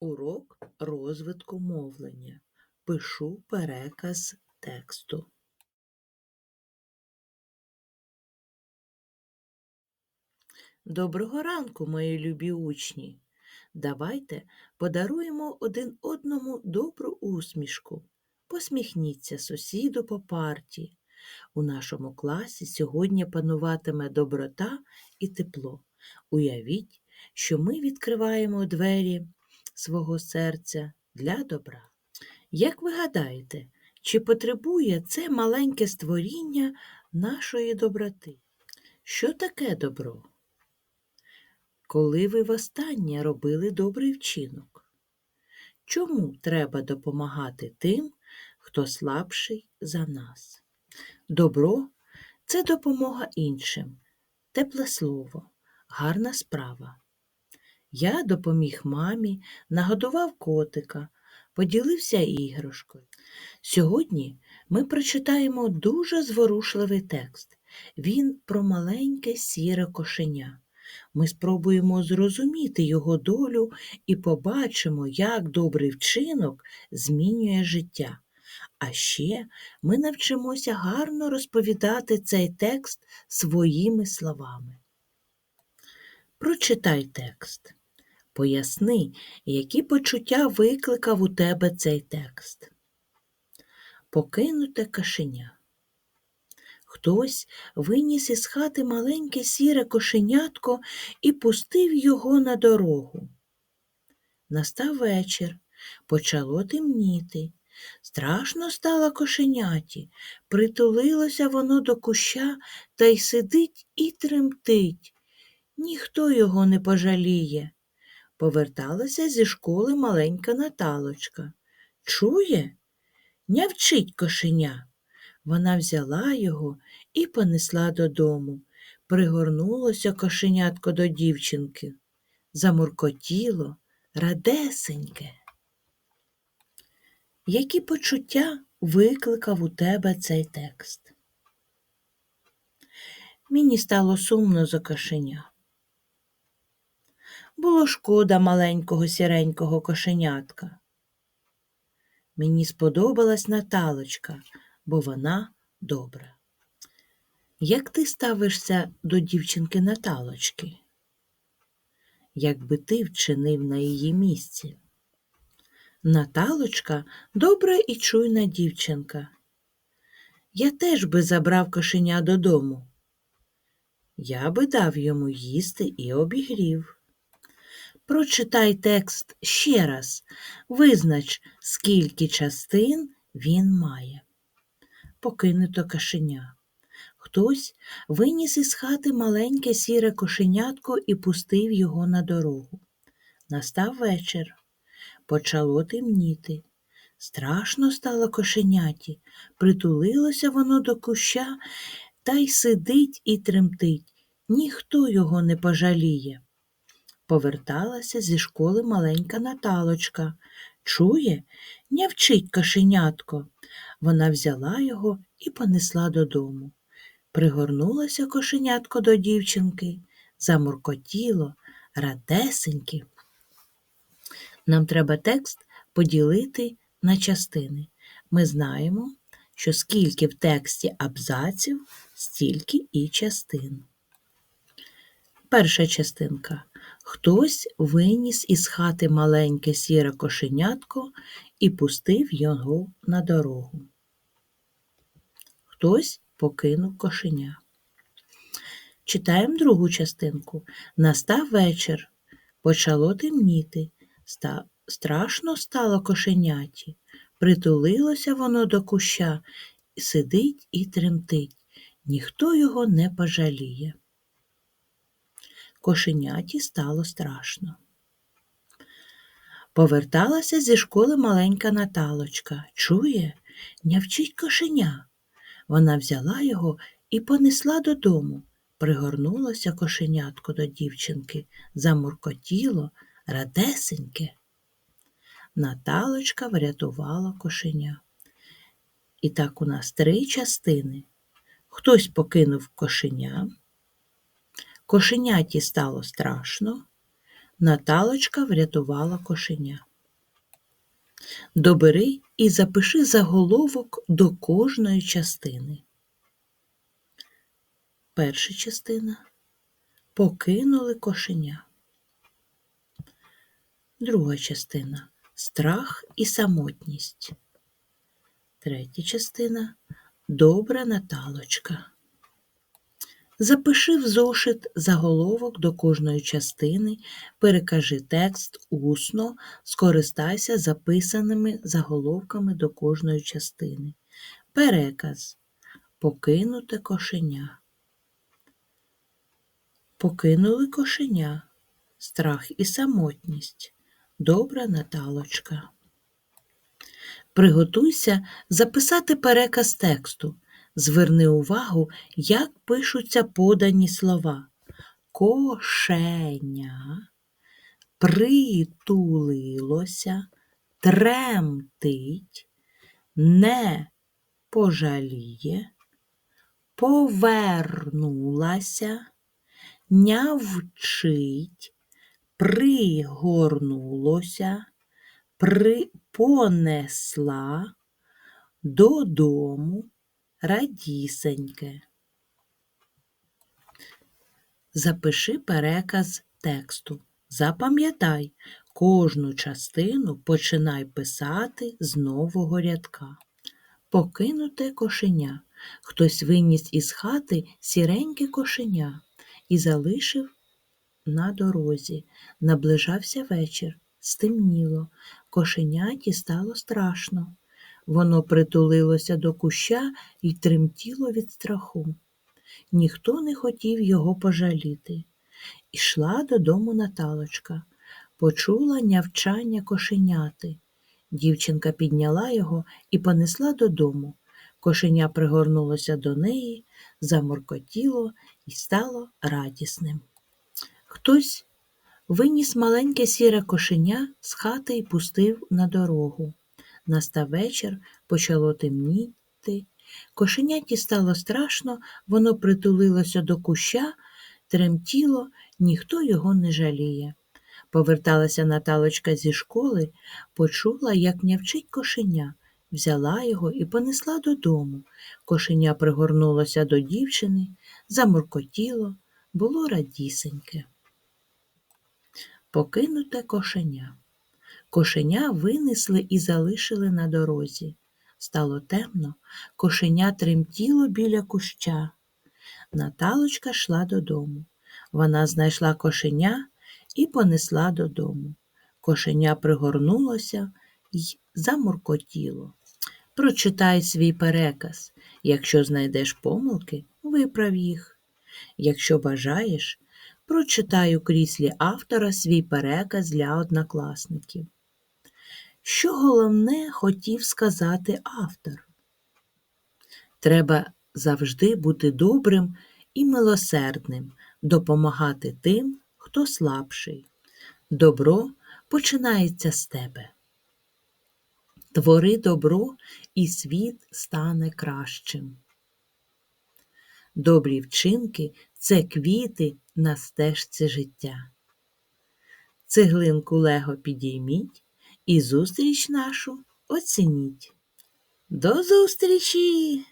Урок розвитку мовлення. Пишу переказ тексту. Доброго ранку, мої любі учні. Давайте подаруємо один одному добру усмішку. Посміхніться сусіду по парті. У нашому класі сьогодні пануватиме доброта і тепло. Уявіть, що ми відкриваємо двері свого серця для добра. Як ви гадаєте, чи потребує це маленьке створіння нашої доброти? Що таке добро? Коли ви востаннє робили добрий вчинок? Чому треба допомагати тим, хто слабший за нас? Добро це допомога іншим, тепле слово, гарна справа. Я допоміг мамі, нагодував котика, поділився іграшкою. Сьогодні ми прочитаємо дуже зворушливий текст. Він про маленьке сіре кошеня. Ми спробуємо зрозуміти його долю і побачимо, як добрий вчинок змінює життя. А ще ми навчимося гарно розповідати цей текст своїми словами. Прочитай текст. Поясни, які почуття викликав у тебе цей текст. Покинуте кошеня. Хтось виніс із хати маленьке сіре кошенятко і пустив його на дорогу. Настав вечір, почало темніти. Страшно стало кошеняті, притулилося воно до куща та й сидить і тремтить. Ніхто його не пожаліє. Поверталася зі школи маленька Наталочка. Чує? Нявчить кошеня. Вона взяла його і понесла додому. Пригорнулося кошенятко до дівчинки. Замуркотіло, радесеньке. Які почуття викликав у тебе цей текст? Мені стало сумно за кошеня. Було шкода маленького сіренького кошенятка. Мені сподобалась Наталочка, бо вона добра. Як ти ставишся до дівчинки Наталочки? Якби ти вчинив на її місці? Наталочка добра і чуйна дівчинка. Я теж би забрав кошеня додому. Я би дав йому їсти і обігрів. Прочитай текст ще раз, визнач, скільки частин він має. Покинуто кошеня. Хтось виніс із хати маленьке сіре кошенятко і пустив його на дорогу. Настав вечір. Почало темніти. Страшно стало кошеняті, притулилося воно до куща та й сидить і тремтить. Ніхто його не пожаліє. Поверталася зі школи маленька Наталочка. Чує, нявчить кошенятко. Вона взяла його і понесла додому. Пригорнулося кошенятко до дівчинки, замуркотіло, радесеньки. Нам треба текст поділити на частини. Ми знаємо, що скільки в тексті абзаців, стільки і частин. Перша частинка. Хтось виніс із хати маленьке сіре кошенятко і пустив його на дорогу. Хтось покинув кошеня. Читаємо другу частинку. Настав вечір. Почало темніти. Страшно стало кошеняті. Притулилося воно до куща, сидить і тремтить. Ніхто його не пожаліє. Кошеняті стало страшно. Поверталася зі школи маленька Наталочка. Чує, нявчить кошеня. Вона взяла його і понесла додому. Пригорнулося кошенятко до дівчинки, замуркотіло, радесеньке. Наталочка врятувала кошеня. І так у нас три частини. Хтось покинув кошеня, Кошеняті стало страшно. Наталочка врятувала кошеня. Добери і запиши заголовок до кожної частини. Перша частина покинули кошеня. Друга частина страх і самотність. Третя частина добра Наталочка. Запиши в зошит заголовок до кожної частини, перекажи текст усно, скористайся записаними заголовками до кожної частини. Переказ. Покинуте кошеня. Покинули кошеня. Страх і самотність. Добра Наталочка. Приготуйся записати переказ тексту. Зверни увагу, як пишуться подані слова. Кошеня притулилося, тремтить, не пожаліє, повернулася, нявчить, пригорнулося, при... понесла додому радісеньке. Запиши переказ тексту. Запам'ятай, кожну частину починай писати з нового рядка. Покинуте кошеня. Хтось виніс із хати сіреньке кошеня і залишив на дорозі. Наближався вечір, стемніло, кошеняті стало страшно. Воно притулилося до куща і тремтіло від страху. Ніхто не хотів його пожаліти. Ішла додому Наталочка, почула нявчання кошеняти. Дівчинка підняла його і понесла додому. Кошеня пригорнулося до неї, заморкотіло і стало радісним. Хтось виніс маленьке сіре кошеня з хати і пустив на дорогу. Настав вечір, почало темніти. Кошеняті стало страшно, воно притулилося до куща, тремтіло, ніхто його не жаліє. Поверталася Наталочка зі школи, почула, як нявчить кошеня, взяла його і понесла додому. Кошеня пригорнулося до дівчини, замуркотіло, було радісеньке. Покинуте кошеня. Кошеня винесли і залишили на дорозі. Стало темно, кошеня тремтіло біля куща. Наталочка йшла додому. Вона знайшла кошеня і понесла додому. Кошеня пригорнулося й замуркотіло. Прочитай свій переказ. Якщо знайдеш помилки, виправ їх. Якщо бажаєш, прочитай у кріслі автора свій переказ для однокласників. Що головне хотів сказати автор? Треба завжди бути добрим і милосердним, допомагати тим, хто слабший. Добро починається з тебе. Твори добро, і світ стане кращим. Добрі вчинки це квіти на стежці життя. Цеглинку лего підійміть і зустріч нашу оцініть. До зустрічі!